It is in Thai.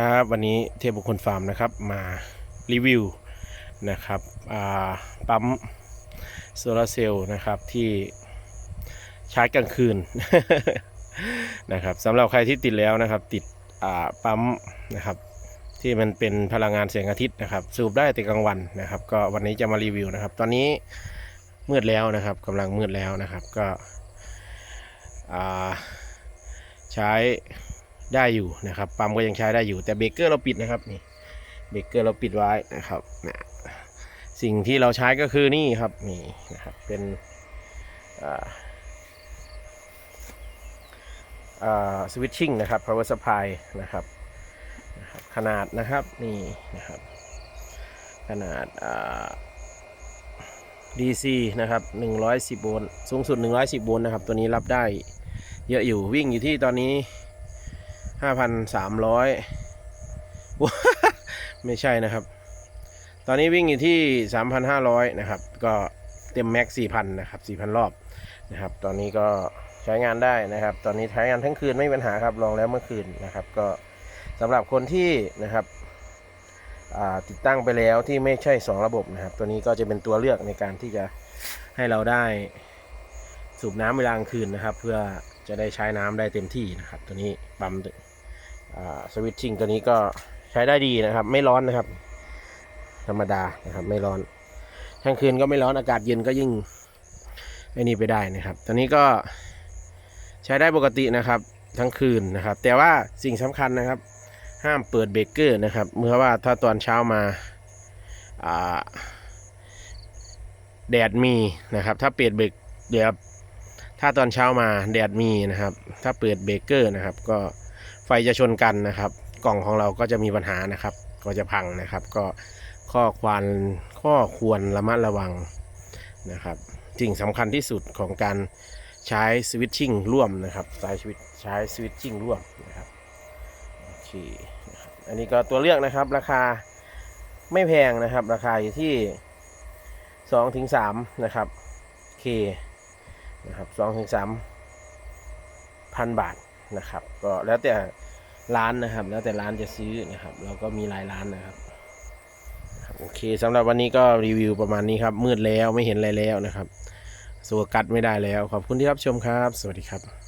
ครับวันนี้เทพบุคคลฟาร์มนะครับมารีวิวนะครับปั๊มโซลาร์เซลล์นะครับที่ชาร์จกลางคืนนะครับสำหรับใครที่ติดแล้วนะครับ ติดปั๊มนะครับ ที่มันเป็นพลังงานแสงอาทิตย์นะครับ สูบได้แต่กลางวันนะครับ ก็วันนี้จะมารีวิวนะครับ ตอนนี้มืดแล้วนะครับกำลังมืดแล้วนะครับก็ใช้ ได้อยู่นะครับ ปั๊มก็ยังใช้ได้อยู่แต่เบรกเกอร์เราปิดนะครับนี่เบรกเกอร์เราปิดไว้นะครับนะสิ่งที่เราใช้ก็คือนี่ครับนี่นะครับเป็นสวิตชิ่งนะครับ power supply นะครับขนาดนะครับนี่นะครับ ขนาดา DC นะครับ 110 โวลต์สูงสุด 110 โวลต์นะครับ ตัวนี้รับได้เยอะอยู่วิ่งอยู่ที่ตอนนี้ ห้าพันสามร้อยไม่ใช่นะครับ ตอนนี้วิ่งอยู่ที่สามพันห้าร้อยนะครับ ก็เต็มแม็กสี่พันนะครับสี่พันรอบนะครับ ตอนนี้ก็ใช้งานได้นะครับ ตอนนี้ใช้งานทั้งคืนไม่มีปัญหาครับลองแล้วเมื่อคืนนะครับ ก็สำหรับคนที่นะครับอ่าติดตั้งไปแล้วที่ไม่ใช่ 2 ระบบนะครับ ตัวนี้ก็จะเป็นตัวเลือกในการที่จะให้เราได้สูบน้ำเวลากลางคืนนะครับ เพื่อ จะได้ใช้น้ำได้เต็มที่นะครับ ตัวนี้ปั๊มสวิตชิ่งตัวนี้ก็ใช้ได้ดีนะครับ ไม่ร้อนนะครับ ธรรมดานะครับไม่ร้อนกลางคืนก็ไม่ร้อนอากาศเย็นก็ยิ่งไอ้นี่ไปได้นะครับ ตัวนี้ก็ใช้ได้ปกตินะครับทั้งคืนนะครับ แต่ว่าสิ่งสำคัญนะครับ ห้ามเปิดเบรกเกอร์นะครับ เมื่อว่าถ้าตอนเช้ามาแดดมีนะครับ ถ้าเปิดเบรกเดี๋ยว ถ้าตอนเช้ามาแดดมีนะครับ ถ้าเปิดเบรกเกอร์นะครับ ก็ไฟจะชนกันนะครับ กล่องของเราก็จะมีปัญหานะครับ ก็จะพังนะครับ ก็ข้อควรข้อควรระมัดระวังนะครับสิ่งสำคัญที่สุดของการใช้สวิตชิ่งร่วมนะครับใช้สวิตใช้สวิตชิ่งร่วมนะครับโอเคอันนี้ก็ตัวเลือกนะครับ ราคาไม่แพงนะครับ ราคาอยู่ที่สองถึงสามนะครับเค นะครับสองถึงสามพันบาทนะครับ ก็แล้วแต่ร้านนะครับ แล้วแต่ร้านจะซื้อนะครับเราก็มีหลายร้านนะครับโอเคสำหรับวันนี้ก็รีวิวประมาณนี้ครับ มืดแล้วไม่เห็นอะไรแล้วนะครับสวกัดไม่ได้แล้ว ขอบคุณที่รับชมครับ สวัสดีครับ